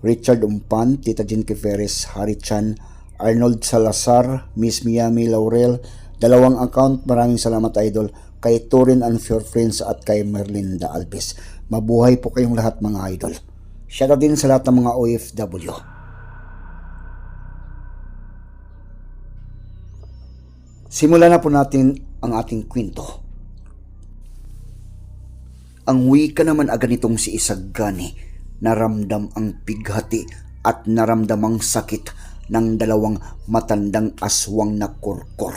Richard Umpan, Tita Jean Kiferes, Harry Chan, Arnold Salazar, Miss Miami Laurel, dalawang account, maraming salamat idol, kay Torin and Your Friends at kay Merlinda Alves. Mabuhay po kayong lahat mga idol. Shoutout din sa lahat ng mga OFW. Simulan na po natin ang ating kwento. Ang wika naman agad nitong si Isagani, naramdam ang pighati at naramdam ang sakit ng dalawang matandang aswang na kurkur.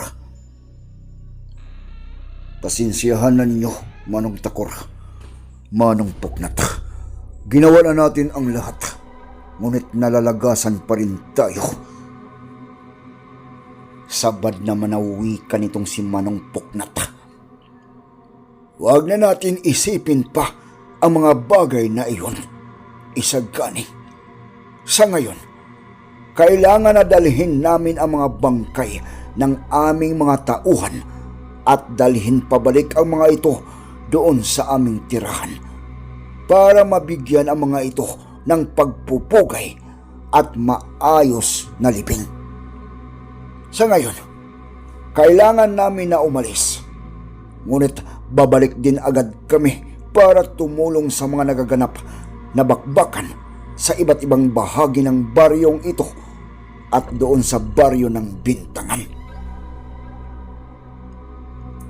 Pasensyahan na ninyo, Manong Takor. Manong Puknat. Ginawa na natin ang lahat. Ngunit nalalagasan pa rin tayo. Sabad na manawi ka nitong si Manong Puknat. Huwag na natin isipin pa ang mga bagay na iyon. Isagani. Sa ngayon, kailangan na dalhin namin ang mga bangkay ng aming mga tauhan at dalhin pabalik ang mga ito doon sa aming tirahan para mabigyan ang mga ito ng pagpupugay at maayos na libing. Sa ngayon, kailangan namin na umalis. Ngunit babalik din agad kami para tumulong sa mga nagaganap na bakbakan sa iba't ibang bahagi ng baryong ito at doon sa baryo ng Bintangan.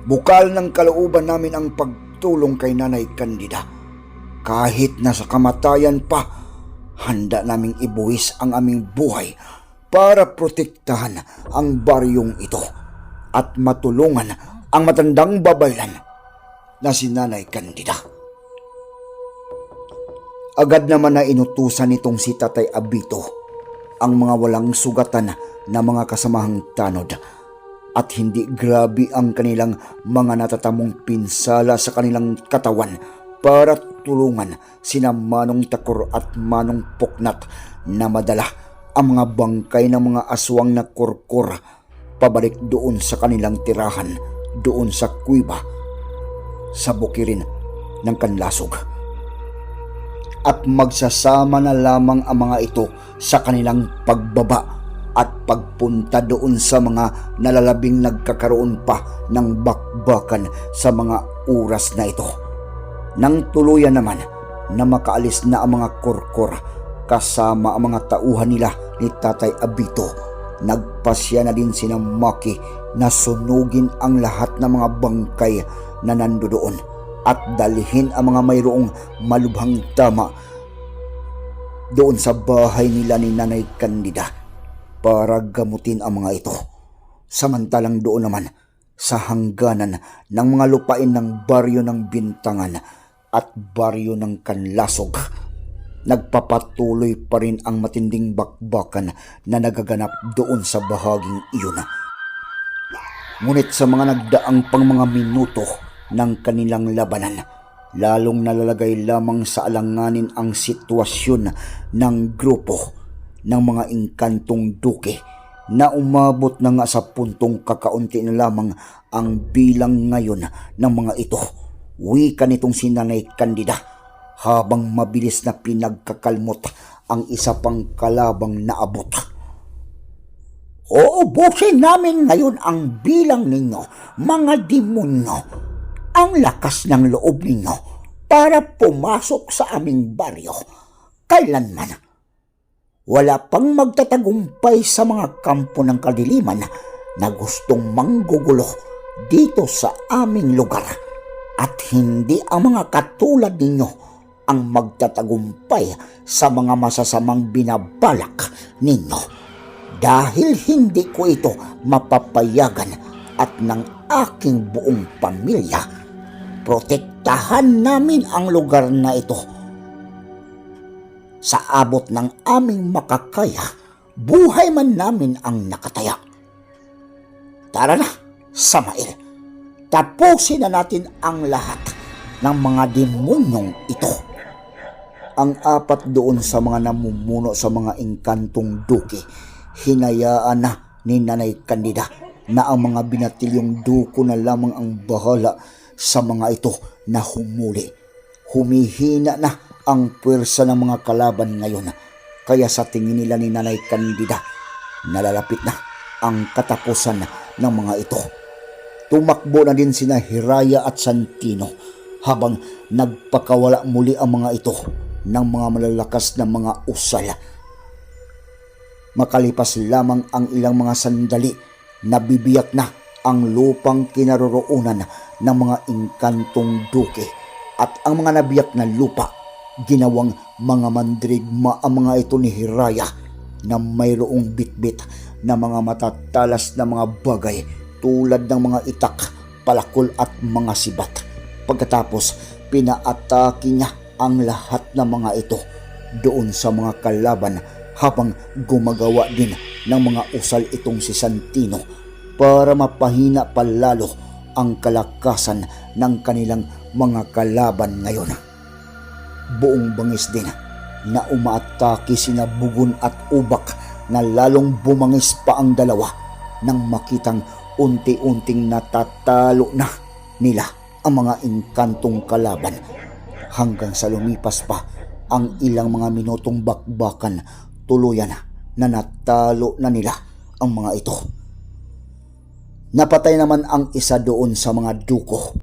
Bukal ng kalooban namin ang pagtulong kay Nanay Candida. Kahit na sa kamatayan pa, handa naming ibuwis ang aming buhay para protektahan ang baryong ito at matulungan ang matandang babaylan na si Nanay Candida. Agad naman na inutusan nitong si Tatay Abito ang mga walang sugatan na mga kasamahang tanod. At hindi grabe ang kanilang mga natatamong pinsala sa kanilang katawan para tulungan sina Manong Takor at Manong Puknat na madala ang mga bangkay ng mga aswang na kurkur pabalik doon sa kanilang tirahan doon sa kuiba sa bukirin ng kanlasog at magsasama na lamang ang mga ito sa kanilang pagbaba at pagpunta doon sa mga nalalabing nagkakaroon pa ng bakbakan sa mga oras na ito. Nang tuluyan naman na makaalis na ang mga kurkur kasama ang mga tauhan nila ni Tatay Abito, nagpasya na din sina Maki na sunugin ang lahat ng mga bangkay na nandoon at dalhin ang mga mayroong malubhang tama doon sa bahay nila ni Nanay Candida para gamutin ang mga ito. Samantalang doon naman sa hangganan ng mga lupain ng baryo ng Bintangan at baryo ng Kanlasog, nagpapatuloy pa rin ang matinding bakbakan na nagaganap doon sa bahaging iyon. Ngunit sa mga nagdaang pang mga minuto ng kanilang labanan, lalong nalalagay lamang sa alanganin ang sitwasyon ng grupo ng mga inkantong duke na umabot na nga sa puntong kakaunti na lamang ang bilang ngayon ng mga ito. Wika nitong sinanay kandida habang mabilis na pinagkakalmot ang isa pang kalabang naabot. Uubusin namin ngayon ang bilang ninyo, mga demonyo. Ang lakas ng loob ninyo para pumasok sa aming baryo. Kailanman, wala pang magtatagumpay sa mga kampo ng kadiliman na gustong manggugulo dito sa aming lugar at hindi ang mga katulad ninyo ang magtatagumpay sa mga masasamang binabalak ninyo dahil hindi ko ito mapapayagan at ng aking buong pamilya protektahan namin ang lugar na ito sa abot ng aming makakaya, buhay man namin ang nakataya. Tara na, Samael. Tapusin na natin ang lahat ng mga demonyong ito. Ang apat doon sa mga namumuno sa mga engkantong duki, hinayaan na ni Nanay Candida na ang mga binatilyong duko na lamang ang bahala sa mga ito na humuli. Humihina na ang puwersa ng mga kalaban ngayon. Kaya sa tingin nila ni Nanay Candida, nalalapit na ang katapusan ng mga ito. Tumakbo na din sina Hiraya at Santino habang nagpakawala muli ang mga ito ng mga malalakas na mga usal. Makalipas lamang ang ilang mga sandali, nabibiyak na ang lupang kinaroroonan ng mga inkantong duke at ang mga nabiyak na lupa ginawang mga mandirigma ang mga ito ni Hiraya na mayroong bitbit na mga matatalas na mga bagay tulad ng mga itak, palakol at mga sibat. Pagkatapos, pinaatake niya ang lahat ng mga ito doon sa mga kalaban habang gumagawa din ng mga usal itong si Santino para mapahina palalo ang kalakasan ng kanilang mga kalaban ngayon. Buong bangis din na umaatake sina Bugon at Ubak na lalong bumangis pa ang dalawa nang makitang unti-unting natatalo na nila ang mga inkantong kalaban hanggang sa lumipas pa ang ilang mga minutong bakbakan tuluyan na natalo na nila ang mga ito. Napatay naman ang isa doon sa mga duko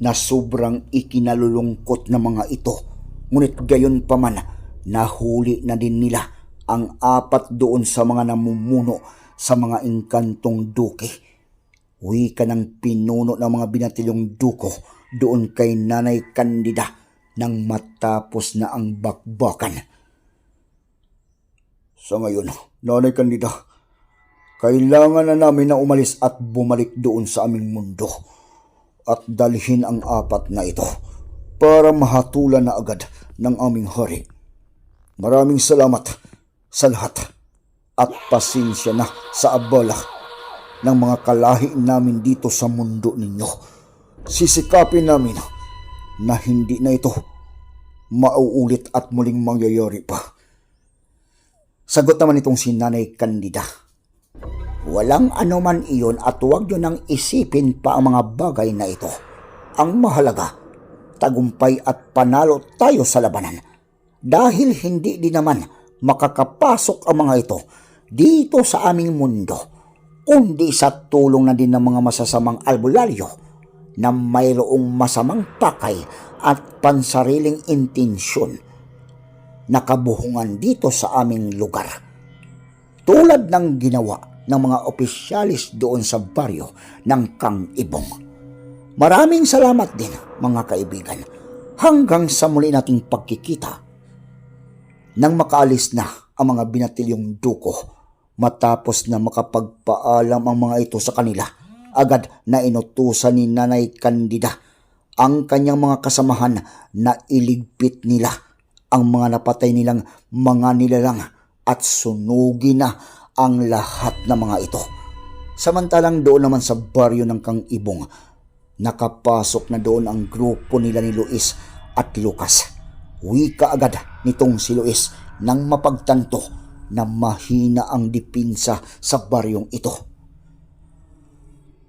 na sobrang ikinalulungkot na mga ito. Ngunit gayon pa man, nahuli na din nila ang apat doon sa mga namumuno sa mga inkantong duke. Uwi ka ng pinuno ng mga binatilyong duko doon kay Nanay Candida nang matapos na ang bakbakan. Sa ngayon, Nanay Candida, kailangan na namin na umalis at bumalik doon sa aming mundo at dalhin ang apat na ito para mahatulan na agad ng aming hari. Maraming salamat sa lahat at pasensya na sa abala ng mga kalahi namin dito sa mundo ninyo. Sisikapin namin na hindi na ito mauulit at muling mangyayari pa. Sagot naman itong si Nanay Candida. Walang anuman iyon at huwag nyo nang isipin pa ang mga bagay na ito. Ang mahalaga, tagumpay at panalo tayo sa labanan. Dahil hindi din naman makakapasok ang mga ito dito sa aming mundo, kundi sa tulong na din ng mga masasamang albularyo na mayroong masamang pakay at pansariling intensyon nakabuhungan dito sa aming lugar. Tulad ng ginawa ng mga opisyalis doon sa baryo ng Kang Ibong. Maraming salamat din mga kaibigan hanggang sa muli nating pagkikita. Nang makaalis na ang mga binatilyong duko matapos na makapagpaalam ang mga ito sa kanila, agad na inutusan ni Nanay Candida ang kanyang mga kasamahan na iligpit nila ang mga napatay nilang mga nilalang at sunugin na ang lahat ng mga ito. Samantalang doon naman sa baryo ng Kang Ibong, nakapasok na doon ang grupo nila ni Luis at Lucas. Wika agad nitong si Luis nang mapagtanto na mahina ang dipinsa sa baryong ito.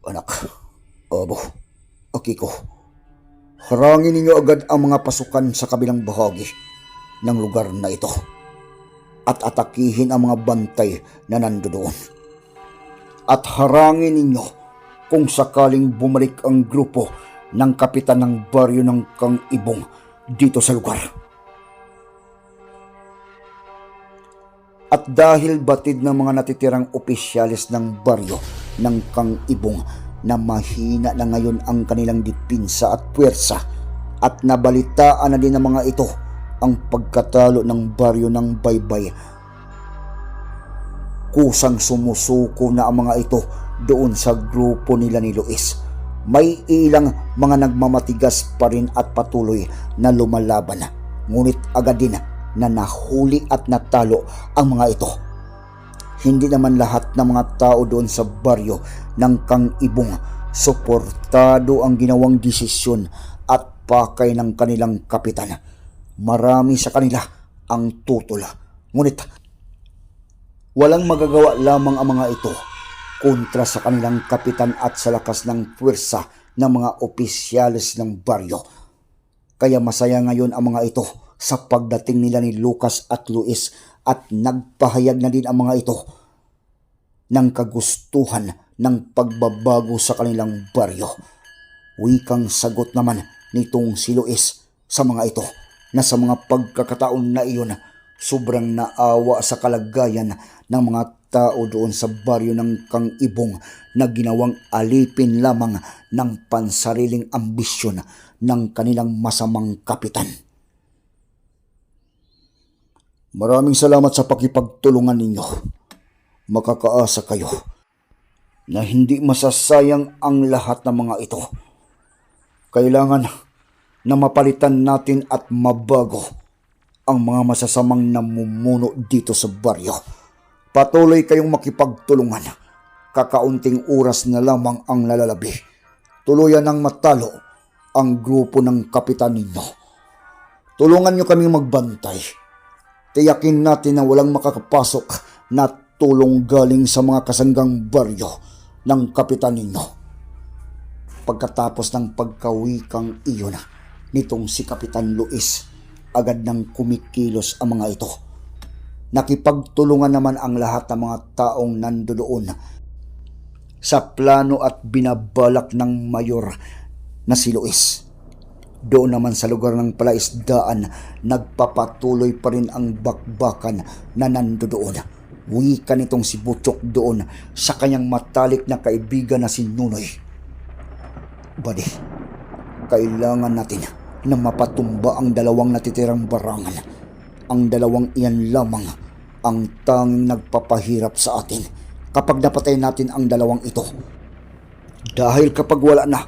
Anak, abo, Akiko, harangin ninyo agad ang mga pasukan sa kabilang bahagi ng lugar na ito at atakihin ang mga bantay na nandoon. At harangin ninyo kung sakaling bumalik ang grupo ng kapitan ng baryo ng Kang Ibong dito sa lugar. At dahil batid ng mga natitirang opisyalis ng baryo ng Kang Ibong na mahina na ngayon ang kanilang dipinsa at puwersa at nabalitaan na din ng mga ito ang pagkatalo ng baryo ng baybay. Kusang sumusuko na ang mga ito doon sa grupo nila ni Luis. May ilang mga nagmamatigas pa rin at patuloy na lumalaban. Ngunit agad din na nahuli at natalo ang mga ito. Hindi naman lahat ng mga tao doon sa baryo ng Kang Ibong suportado ang ginawang desisyon at pakay ng kanilang kapitan. Marami sa kanila ang tutol. Ngunit walang magagawa lamang ang mga ito kontra sa kanilang kapitan at sa lakas ng puwersa ng mga opisyalis ng baryo. Kaya masaya ngayon ang mga ito sa pagdating nila ni Lucas at Luis at nagpahayag na din ang mga ito ng kagustuhan ng pagbabago sa kanilang baryo. Wikang sagot naman nitong si Luis sa mga ito na sa mga pagkakataon na iyon sobrang naawa sa kalagayan ng mga tao doon sa baryo ng Kang Ibong na ginawang alipin lamang ng pansariling ambisyon ng kanilang masamang kapitan. Maraming salamat sa pakipagtulungan ninyo. Makakaasa kayo na hindi masasayang ang lahat ng mga ito. Kailangan na mapalitan natin at mabago ang mga masasamang namumuno dito sa baryo. Patuloy kayong makipagtulungan. Kakaunting oras na lamang ang lalalabi. Tuluyan ng matalo ang grupo ng kapitan ninyo. Tulungan nyo kami magbantay. Tiyakin natin na walang makakapasok na tulong galing sa mga kasanggang baryo ng kapitan ninyo. Pagkatapos ng pagkawikang iyon nitong si Kapitan Luis, agad nang kumikilos ang mga ito. Nakipagtulungan naman ang lahat ng mga taong nandoon sa plano at binabalak ng mayor na si Luis. Doon naman sa lugar ng palaisdaan, nagpapatuloy pa rin ang bakbakan na nandoon. Wika nitong si Butchok doon sa kanyang matalik na kaibigan na si Nunoy. Buddy, kailangan natin na mapatumba ang dalawang natitirang barangan. Ang dalawang iyan lamang ang tanging nagpapahirap sa atin kapag napatay natin ang dalawang ito. Dahil kapag wala na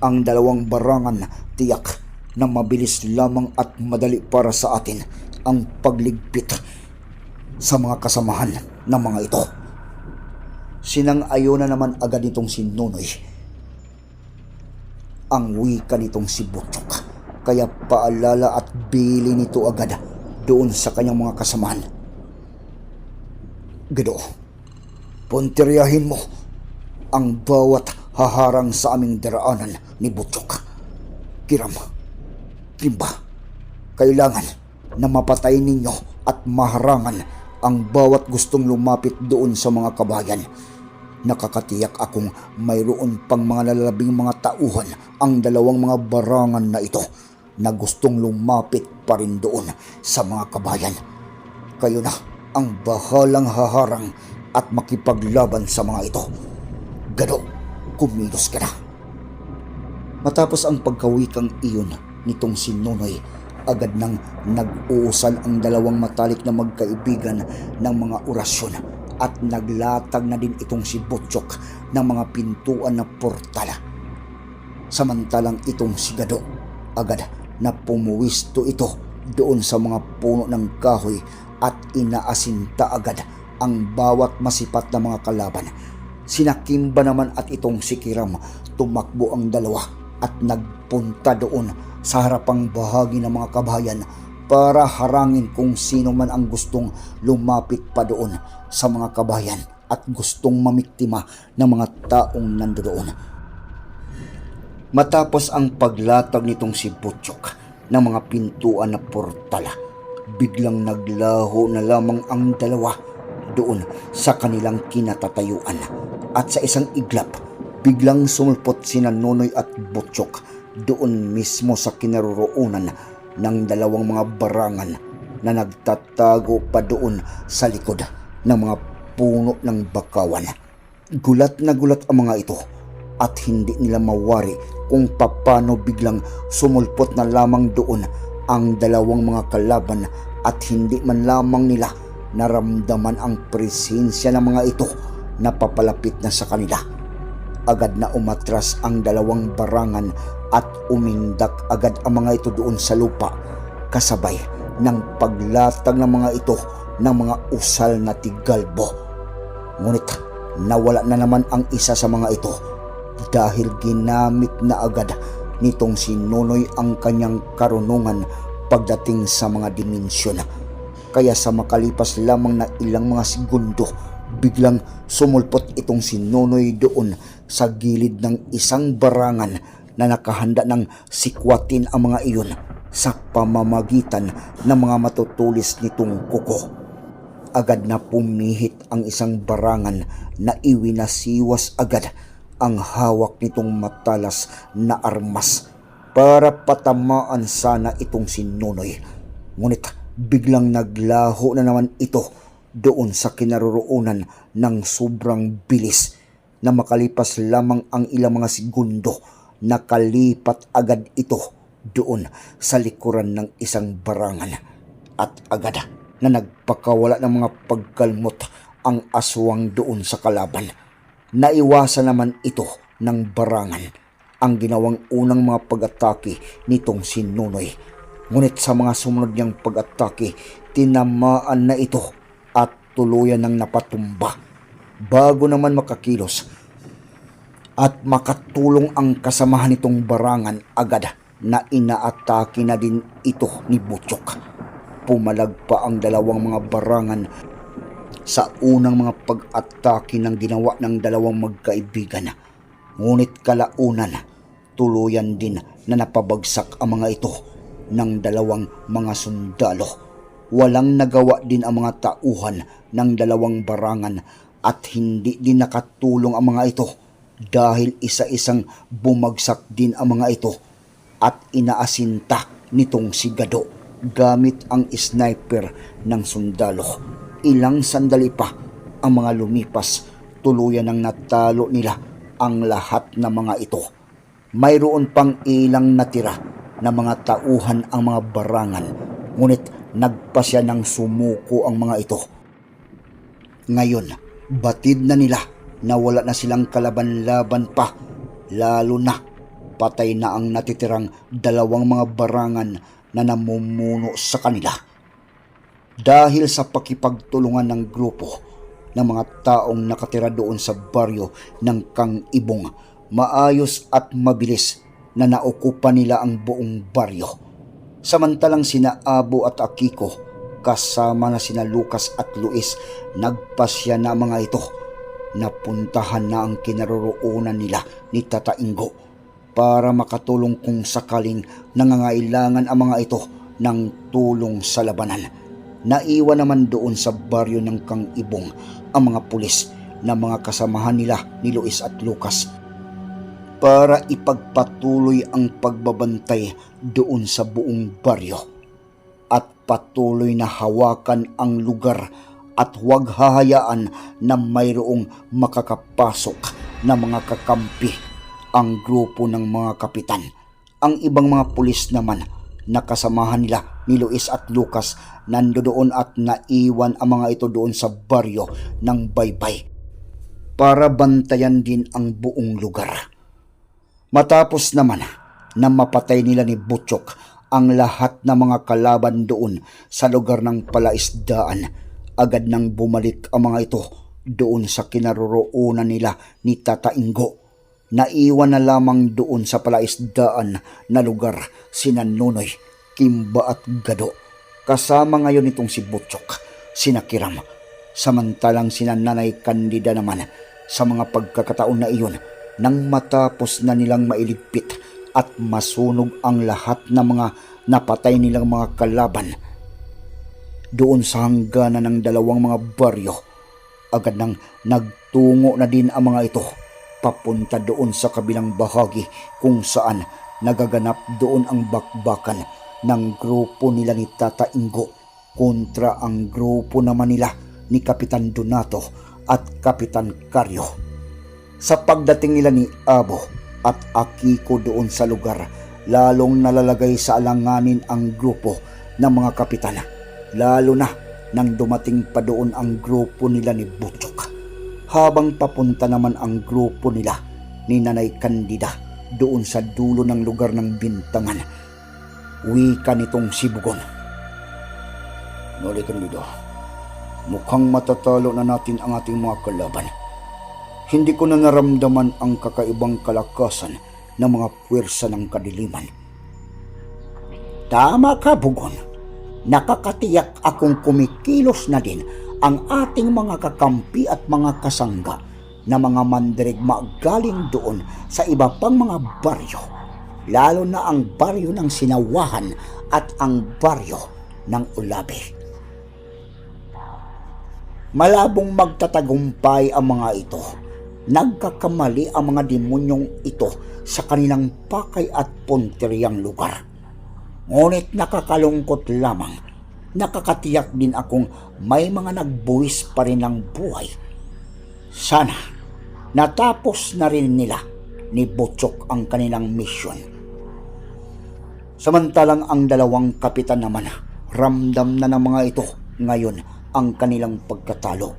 ang dalawang barangan, tiyak na mabilis lamang at madali para sa atin ang pagligpit sa mga kasamahan ng mga ito. Sinang-ayo na naman agad nitong si Nunoy. Ang wika nitong si Butchok. Kaya paalala at bili nito agad doon sa kanyang mga kasamahan. Gado, puntiryahin mo ang bawat haharang sa aming daraanan ni Butchok. Kiram, Kimba, kailangan na mapatay ninyo at maharangan ang bawat gustong lumapit doon sa mga kabayan. Nakakatiyak akong mayroon pang mga lalabing mga tauhan ang dalawang mga barangan na ito na gustong lumapit pa rin doon sa mga kabayan. Kayo na ang bahalang haharang at makipaglaban sa mga ito. Gado, kumilos ka na. Matapos ang pagkawikang iyon nitong si Nonoy, agad nang nag-uusan ang dalawang matalik na magkaibigan ng mga orasyon at naglatag na din itong si Butchok ng mga pintuan na portala. Samantalang itong si Gado, agad na pumuwisto ito doon sa mga puno ng kahoy at inaasinta agad ang bawat masipat na mga kalaban. Sinakimba naman at itong si Kiram tumakbo ang dalawa at nagpunta doon sa harapang bahagi ng mga kabayan para harangin kung sino man ang gustong lumapit pa doon sa mga kabayan at gustong mamiktima ng mga taong nandoon. Matapos ang paglatag nitong si Butchok ng mga pintuan na portala, biglang naglaho na lamang ang dalawa doon sa kanilang kinatatayuan. At sa isang iglap, biglang sumulpot sina Nonoy at Butchok doon mismo sa kinaroroonan ng dalawang mga barangan na nagtatago pa doon sa likod ng mga puno ng bakawan. Gulat na gulat ang mga ito at hindi nila mawari kung papano biglang sumulpot na lamang doon ang dalawang mga kalaban at hindi man lamang nila naramdaman ang presensya ng mga ito na papalapit na sa kanila. Agad na umatras ang dalawang barangan at umindak agad ang mga ito doon sa lupa kasabay ng paglatag ng mga ito ng mga usal na tigalbo. Ngunit nawala na naman ang isa sa mga ito dahil ginamit na agad nitong si Nonoy ang kanyang karunungan pagdating sa mga dimensyon. Kaya sa makalipas lamang na ilang mga segundo, biglang sumulpot itong si Nonoy doon sa gilid ng isang barangan na nakahanda ng sikwatin ang mga iyon sa pamamagitan ng mga matutulis nitong kuko. Agad na pumihit ang isang barangan na iwinasiwas agad ang hawak nitong matalas na armas para patamaan sana itong si Nonoy. Ngunit biglang naglaho na naman ito doon sa kinaroroonan ng sobrang bilis na makalipas lamang ang ilang mga segundo nakalipat agad ito doon sa likuran ng isang barangan at agad na nagpakawala ng mga pagkalmot ang aswang doon sa kalaban. Naiwasan naman ito ng barangan ang ginawang unang mga pag-atake nitong si Nunoy. Ngunit sa mga sumunod niyang pag-atake, tinamaan na ito at tuluyan ng napatumba. Bago naman makakilos, at makatulong ang kasamahan nitong barangan agad na inaatake na din ito ni Butchok. Pumalag pa ang dalawang mga barangan sa unang mga pag-atake ng ginawa ng dalawang magkaibigan. Ngunit kalaunan, tuluyan din na napabagsak ang mga ito ng dalawang mga sundalo. Walang nagawa din ang mga tauhan ng dalawang barangan at hindi din nakatulong ang mga ito dahil isa-isang bumagsak din ang mga ito at inaasinta nitong si Gado gamit ang sniper ng sundalo. Ilang sandali pa ang mga lumipas, tuluyan ng natalo nila ang lahat ng mga ito. Mayroon pang ilang natira na mga tauhan ang mga barangan, ngunit nagpasya ng sumuko ang mga ito. Ngayon, batid na nila na wala na silang kalaban-laban pa, lalo na patay na ang natitirang dalawang mga barangan na namumuno sa kanila. Dahil sa pakipagtulungan ng grupo ng mga taong nakatira doon sa baryo ng Kang Ibong, maayos at mabilis na naukupa nila ang buong baryo. Samantalang sina Abo at Akiko kasama na sina Lucas at Luis nagpasya na mga ito napuntahan na ang kinaroroonan nila ni Tata Ingo para makatulong kung sakaling nangangailangan ang mga ito ng tulong sa labanan. Naiwan naman doon sa baryo ng Kang Ibong ang mga pulis na mga kasamahan nila ni Luis at Lucas para ipagpatuloy ang pagbabantay doon sa buong baryo at patuloy na hawakan ang lugar at huwag hahayaan na mayroong makakapasok na mga kakampi ang grupo ng mga kapitan. Ang ibang mga pulis naman nakasamahan nila ni Luis at Lucas nandoon at naiwan ang mga ito doon sa baryo ng baybay para bantayan din ang buong lugar. Matapos naman na mapatay nila ni Butchok ang lahat ng mga kalaban doon sa lugar ng palaisdaan, agad nang bumalik ang mga ito doon sa kinaroroonan nila ni Tata Ingo. Naiwan na lamang doon sa palaisdaan na lugar sina Nunoy, Kimba at Gado. Kasama ngayon itong si Butchok, sina Kiram. Samantalang sina Nanay Kandida naman sa mga pagkakataon na iyon nang matapos na nilang mailigpit at masunog ang lahat ng mga napatay nilang mga kalaban doon sa hangganan ng dalawang mga baryo. Agad nang nagtungo na din ang mga ito papunta doon sa kabilang bahagi kung saan nagaganap doon ang bakbakan ng grupo nila ni Tata Ingo kontra ang grupo naman nila ni Kapitan Donato at Kapitan Caryo. Sa pagdating nila ni Abo at Akiko doon sa lugar, lalong nalalagay sa alanganin ang grupo ng mga kapitan. Lalo na nang dumating pa doon ang grupo nila ni Butchok. Habang papunta naman ang grupo nila ni Nanay Candida doon sa dulo ng lugar ng bintangan. Wika nitong si Bugon. Noli Candido, mukhang matatalo na natin ang ating mga kalaban. Hindi ko na naramdaman ang kakaibang kalakasan ng mga puwersa ng kadiliman. Tama ka, Bugon. Nakakatiyak akong kumikilos na din ang ating mga kakampi at mga kasangga na mga mandirigma galing doon sa iba pang mga baryo, lalo na ang baryo ng Sinawahan at ang baryo ng Ulabi. Malabong magtatagumpay ang mga ito. Nagkakamali ang mga demonyong ito sa kanilang pakay at punteryang lugar. Ngunit nakakalungkot lamang, nakakatiyak din akong may mga nagbuwis pa rin ng buhay. Sana, natapos na rin nila ni Butchok ang kanilang misyon. Samantalang ang dalawang kapitan naman, ramdam na ng mga ito ngayon ang kanilang pagkatalo.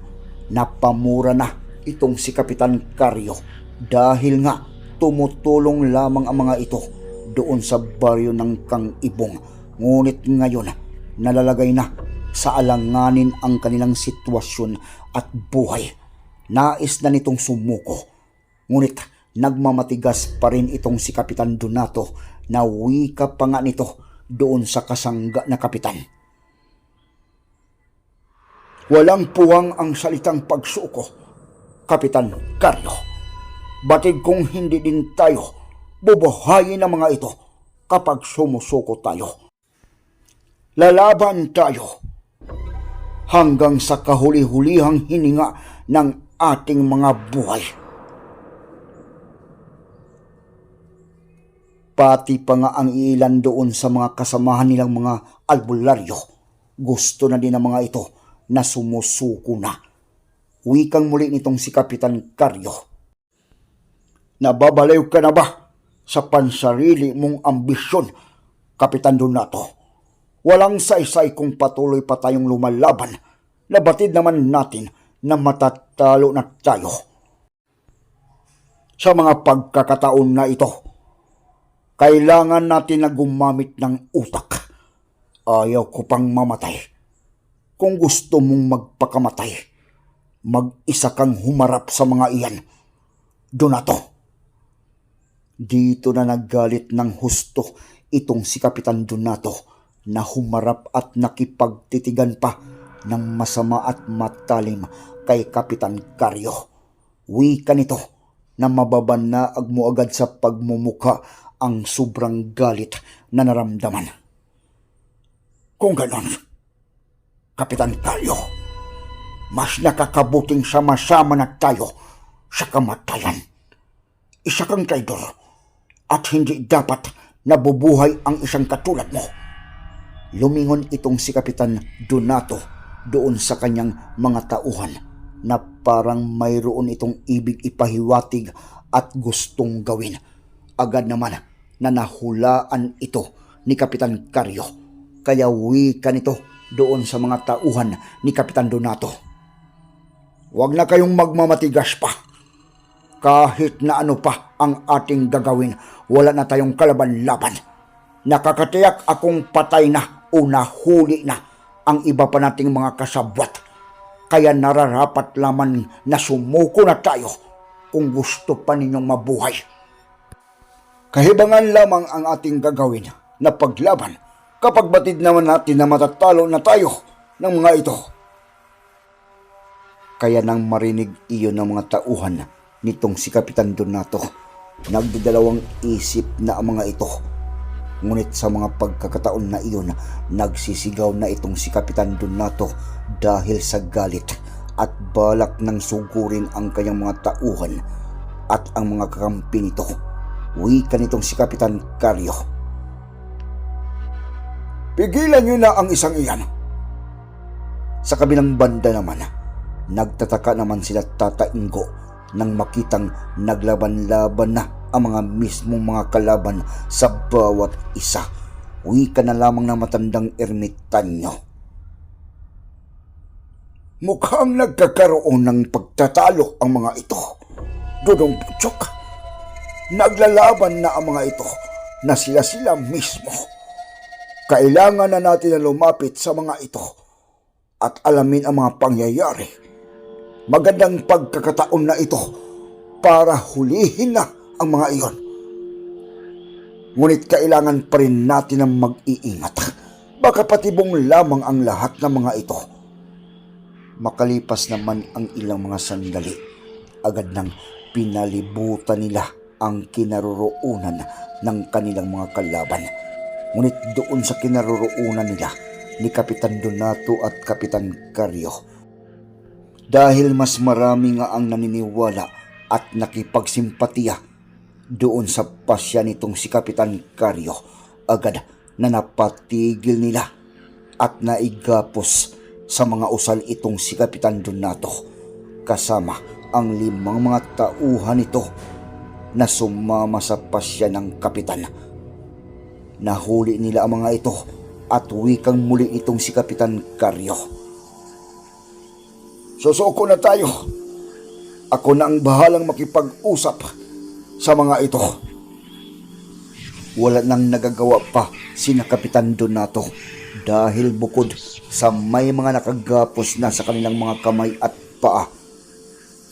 Napamura na itong si Kapitan Karyo dahil nga tumutulong lamang ang mga ito doon sa baryo ng Kang Ibong. Ngunit ngayon, nalalagay na sa alanganin ang kanilang sitwasyon at buhay. Nais na nitong sumuko. Ngunit nagmamatigas pa rin itong si Kapitan Donato na wika pa nga nito doon sa kasangga na kapitan. Walang puwang ang salitang pagsuko, Kapitan Carlo. Batid kung hindi din tayo bubuhayin ang mga ito kapag sumusuko tayo. Lalaban tayo hanggang sa kahuli-hulihang hininga ng ating mga buhay. Pati pa nga ang ilan doon sa mga kasamahan nilang mga albularyo. Gusto na din ng mga ito na sumusuko na. Wikang muli nitong si Kapitan Karyo. Nababaliw ka na ba sa pansarili mong ambisyon, Kapitan Donato? Walang saysay kung patuloy pa tayong lumalaban. Nabatid naman natin na matatalo na tayo. Sa mga pagkakataon na ito, kailangan natin na gumamit ng utak. Ayaw ko pang mamatay. Kung gusto mong magpakamatay, mag-isa kang humarap sa mga iyan. Donato. Dito na naggalit ng husto itong si Kapitan Donato na humarap at nakipagtitigan pa ng masama at matalim kay Kapitan Karyo. Wika nito na mababanaag mo agad sa pagmumuka ang sobrang galit na naramdaman. Kung ganon, Kapitan Karyo, mas nakakabuting sama-sama na tayo sa kamatayan. Isa kang traidor at hindi dapat nabubuhay ang isang katulad mo. Lumingon itong si Kapitan Donato doon sa kanyang mga tauhan na parang mayroon itong ibig ipahiwatig at gustong gawin. Agad naman na nahulaan ito ni Kapitan Karyo. Kaya wika nito doon sa mga tauhan ni Kapitan Donato. Huwag na kayong magmamatigas pa. Kahit na ano pa ang ating gagawin, wala na tayong kalaban-laban. Nakakatiyak akong patay na o nahuli na ang iba pa nating mga kasabwat. Kaya nararapat lamang na sumuko na tayo kung gusto pa ninyong mabuhay. Kahibangan lamang ang ating gagawin na paglaban kapag batid naman natin na matatalo na tayo ng mga ito. Kaya nang marinig iyon ng mga tauhan nitong si Kapitan Donato, nagdadalawang isip na ang mga ito. Ngunit sa mga pagkakataon na iyon, nagsisigaw na itong si Kapitan Donato dahil sa galit at balak ng sugurin ang kanyang mga tauhan at ang mga kakampi nito. Wika nitong si Kapitan Karyo. Pigilan niyo na ang isang iyan. Sa kabilang banda naman, nagtataka naman sila Tata Ingo nang makitang naglaban-laban na ang mga mismong mga kalaban sa bawat isa. Wika na lamang ng matandang ermitanyo. Mukhang nagkakaroon ng pagtatalo ang mga ito. Dudong Putsok, naglalaban na ang mga ito na sila-sila mismo. Kailangan na natin na lumapit sa mga ito at alamin ang mga pangyayari. Magandang pagkakataon na ito para hulihin na ang mga iyon. Ngunit kailangan pa rin natin ang mag-iingat. Baka patibong lamang ang lahat ng mga ito. Makalipas naman ang ilang mga sandali, agad nang pinalibutan nila ang kinaroroonan ng kanilang mga kalaban. Ngunit doon sa kinaroroonan nila ni Kapitan Donato at Kapitan Carrio. Dahil mas marami nga ang naniniwala at nakipagsimpatiya doon sa pasya nitong si Kapitan Carrio, agad na napatigil nila at naigapos sa mga usal itong si Kapitan Donato kasama ang limang mga tauhan nito na sumama sa pasya ng kapitan. Nahuli nila ang mga ito at wikang muli itong si Kapitan Carrio. Susuko na tayo. Ako na ang bahalang makipag-usap sa mga ito. Wala nang nagagawa pa sina Kapitan Donato dahil bukod sa may mga nakagapos na sa kanilang mga kamay at paa,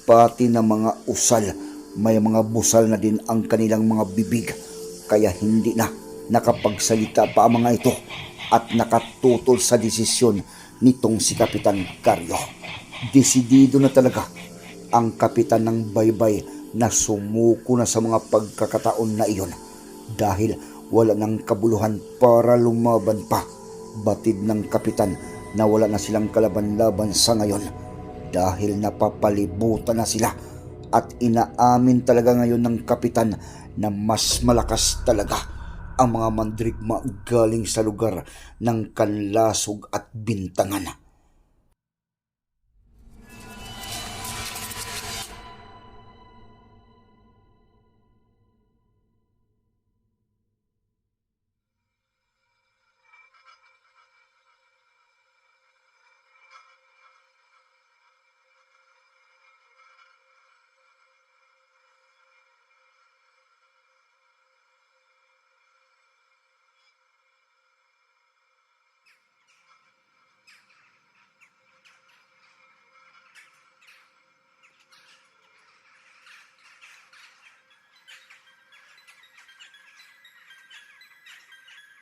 pati na mga usal, may mga busal na din ang kanilang mga bibig kaya hindi na nakapagsalita pa ang mga ito at nakatutol sa desisyon nitong si Kapitan Carlo. Desidido na talaga ang kapitan ng baybay na sumuko na sa mga pagkakataon na iyon dahil wala ng kabuluhan para lumaban pa. Batid ng kapitan na wala na silang kalaban-laban sa ngayon dahil napapalibutan na sila at inaamin talaga ngayon ng kapitan na mas malakas talaga ang mga mandrigma galing sa lugar ng kanlasog at bintangan.